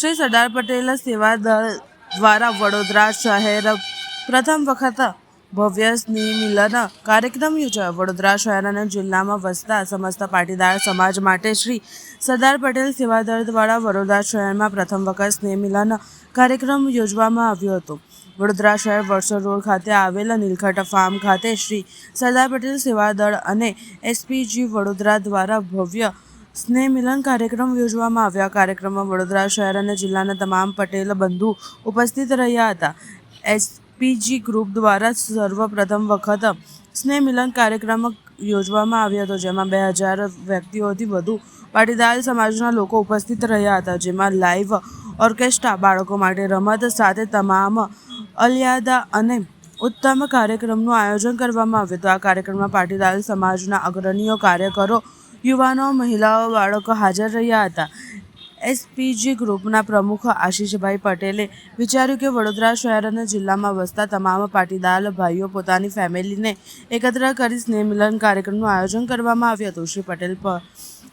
શ્રી સરદાર પટેલ સેવા દળ દ્વારા વડોદરા શહેર પ્રથમ વખત ભવ્ય સ્નેહ મિલન કાર્યક્રમ યોજાયો. વડોદરા શહેર અને જિલ્લામાં વસતા સમસ્ત પાટીદાર સમાજ માટે શ્રી સરદાર પટેલ સેવા દળ દ્વારા વડોદરા શહેરમાં પ્રથમ વખત સ્નેહ મિલન કાર્યક્રમ યોજવામાં આવ્યો હતો. વડોદરા શહેર વડસર રોડ ખાતે આવેલ નીલખંઠ ફાર્મ ખાતે શ્રી સરદાર પટેલ સેવા દળ અને એસપીજી વડોદરા દ્વારા ભવ્ય સ્નેહ મિલન કાર્યક્રમ યોજવામાં આવ્યા. કાર્યક્રમમાં વડોદરા શહેર અને જિલ્લાના તમામ પટેલ બંધુ ઉપસ્થિત રહ્યા હતા. એસપીજી ગ્રુપ દ્વારા સર્વપ્રથમ વખત સ્નેહ મિલન કાર્યક્રમ યોજવામાં આવ્યો હતો, જેમાં બે હજાર વ્યક્તિઓથી વધુ પાટીદાર સમાજના લોકો ઉપસ્થિત રહ્યા હતા. જેમાં લાઈવ ઓર્કેસ્ટ્રા બાળકો માટે રમત સાથે તમામ અલિયાદા અને ઉત્તમ કાર્યક્રમનું આયોજન કરવામાં આવ્યું હતું. આ કાર્યક્રમમાં પાટીદાર સમાજના અગ્રણીઓ, કાર્યકરો યુવાનો, મહિલાઓ, બાળકો હાજર રહ્યા હતા. એસપીજી ગ્રુપના પ્રમુખ આશીષભાઈ પટેલે વિચાર્યું કે વડોદરા શહેર અને જિલ્લામાં વસતા તમામ પાટીદાર ભાઈઓ પોતાની ફેમિલીને એકત્ર કરી સ્નેહ મિલન કાર્યક્રમનું આયોજન કરવામાં આવ્યું હતું. શ્રી પટેલ પર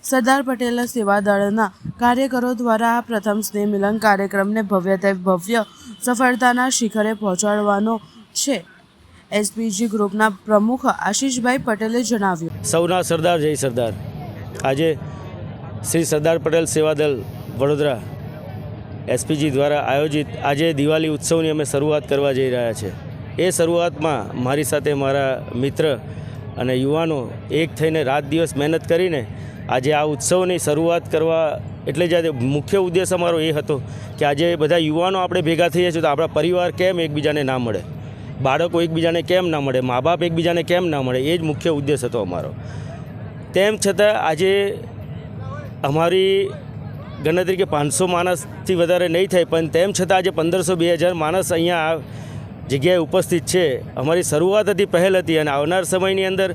સરદાર પટેલ સેવા દળના કાર્યકરો દ્વારા આ પ્રથમ સ્નેહ મિલન કાર્યક્રમને ભવ્યતે ભવ્ય સફળતાના શિખરે પહોંચાડવાનો છે. એસપીજી ગ્રુપના પ્રમુખ આશીષભાઈ પટેલે જણાવ્યું. સૌના સરદાર, જય સરદાર. આજે શ્રી સરદાર પટેલ સેવાદળ વડોદરા એસપીજી દ્વારા આયોજિત આજે દિવાળી ઉત્સવની અમે શરૂઆત કરવા જઈ રહ્યા છે. એ શરૂઆતમાં મારી સાથે મારા મિત્ર અને યુવાનો એક થઈને રાત દિવસ મહેનત કરીને આજે આ ઉત્સવની શરૂઆત કરવા એટલે જ આજે મુખ્ય ઉદ્દેશ અમારો એ હતો કે આજે બધા યુવાનો આપણે ભેગા થઈએ છીએ તો આપણા પરિવાર કેમ એકબીજાને ના મળે? બાળકો એકબીજાને કેમ ના મળે? મા બાપ એકબીજાને કેમ ના મળે? એ જ મુખ્ય ઉદ્દેશ હતો અમારો. તેમ છતાં આજે અમારી ગણતરી કે પાંચસો માણસથી વધારે નહીં થાય, પણ તેમ છતાં આજે પંદરસો બે હજાર માણસ અહીંયા આ જગ્યાએ ઉપસ્થિત છે. અમારી શરૂઆત હતી, પહેલ હતી અને આવનાર સમયની અંદર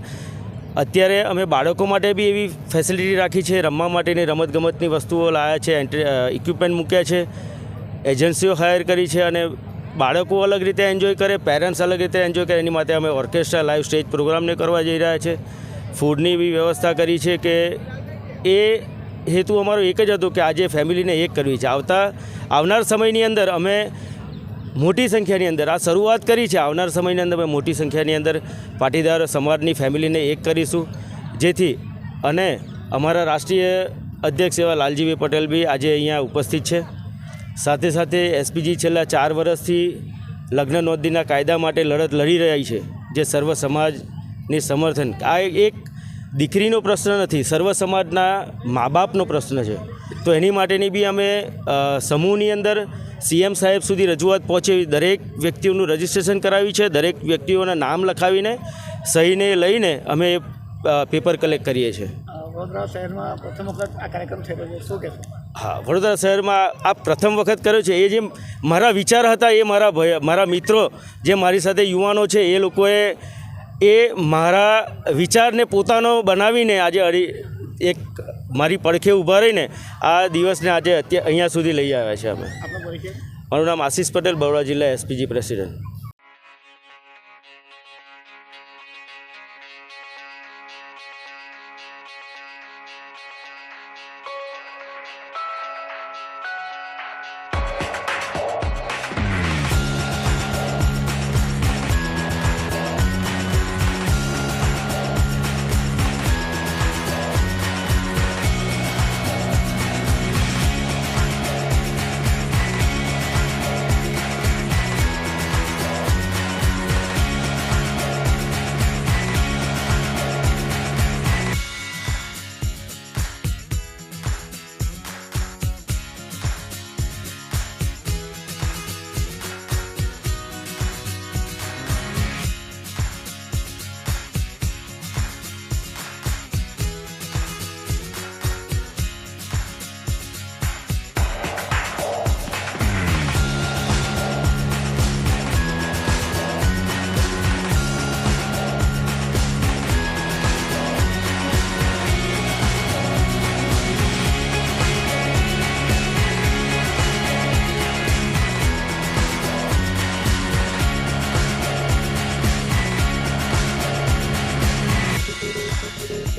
અત્યારે અમે બાળકો માટે બી એવી ફેસિલિટી રાખી છે, રમવા માટેની રમતગમતની વસ્તુઓ લાવ્યા છે ઇક્વિપમેન્ટ મૂક્યા છે એજન્સીઓ હાયર કરી છે અને બાળકો અલગ રીતે એન્જોય કરે પેરેન્ટ્સ અલગ રીતે એન્જોય કરે, એની માટે અમે ઓર્કેસ્ટ્રા લાઈવ સ્ટેજ પ્રોગ્રામને કરવા જઈ રહ્યા છે. ફૂડની બી વ્યવસ્થા કરી છે કે એ હેતુ અમારો એક જ હતો કે આજે ફેમિલીને એક કરવી છે. આવતા, આવનાર સમયની અંદર અમે મોટી સંખ્યાની અંદર, આ શરૂઆત કરી છે, આવનાર સમયની અંદર અમે મોટી સંખ્યાની અંદર પાટીદાર સમાજની ફેમિલીને એક કરીશું. જેથી, અને અમારા રાષ્ટ્રીય અધ્યક્ષ એવા લાલજીભાઈ પટેલ બી આજે અહીંયા ઉપસ્થિત છે. સાથે સાથે એસપીજી છેલ્લા ચાર વર્ષથી લગ્ન નોંધીના કાયદા માટે લડત લડી રહી છે, જે સર્વ સમાજની સમર્થન. આ એક દીકરીનો પ્રશ્ન નથી સર્વ સમાજના મા બાપનો પ્રશ્ન છે. તો એની માટેની બી અમે સમૂહની અંદર સીએમ સાહેબ સુધી રજૂઆત પહોંચી દરેક વ્યક્તિઓનું રજિસ્ટ્રેશન કરાવી છે દરેક વ્યક્તિઓના નામ લખાવીને સહીને લઈને અમે પેપર કલેક્ટ કરીએ છીએ. વડોદરા શહેરમાં પ્રથમ વખત આ કાર્યક્રમ થઈ રહ્યો શું કહેશો? હા વડોદરા શહેરમાં આ પ્રથમ વખત કર્યો છે એ જે મારા વિચાર હતા એ મારા મારા મિત્રો જે મારી સાથે યુવાનો છે એ લોકોએ એ મારા વિચારને પોતાનો બનાવીને આજે અડી એક મારી પડખે ઊભા રહીને આ દિવસને આજે અત્યારે અહીંયા સુધી લઈ આવ્યા છે અમે. મારું નામ આશીષ પટેલ બરોડા જિલ્લા એસપીજી પ્રેસિડેન્ટ.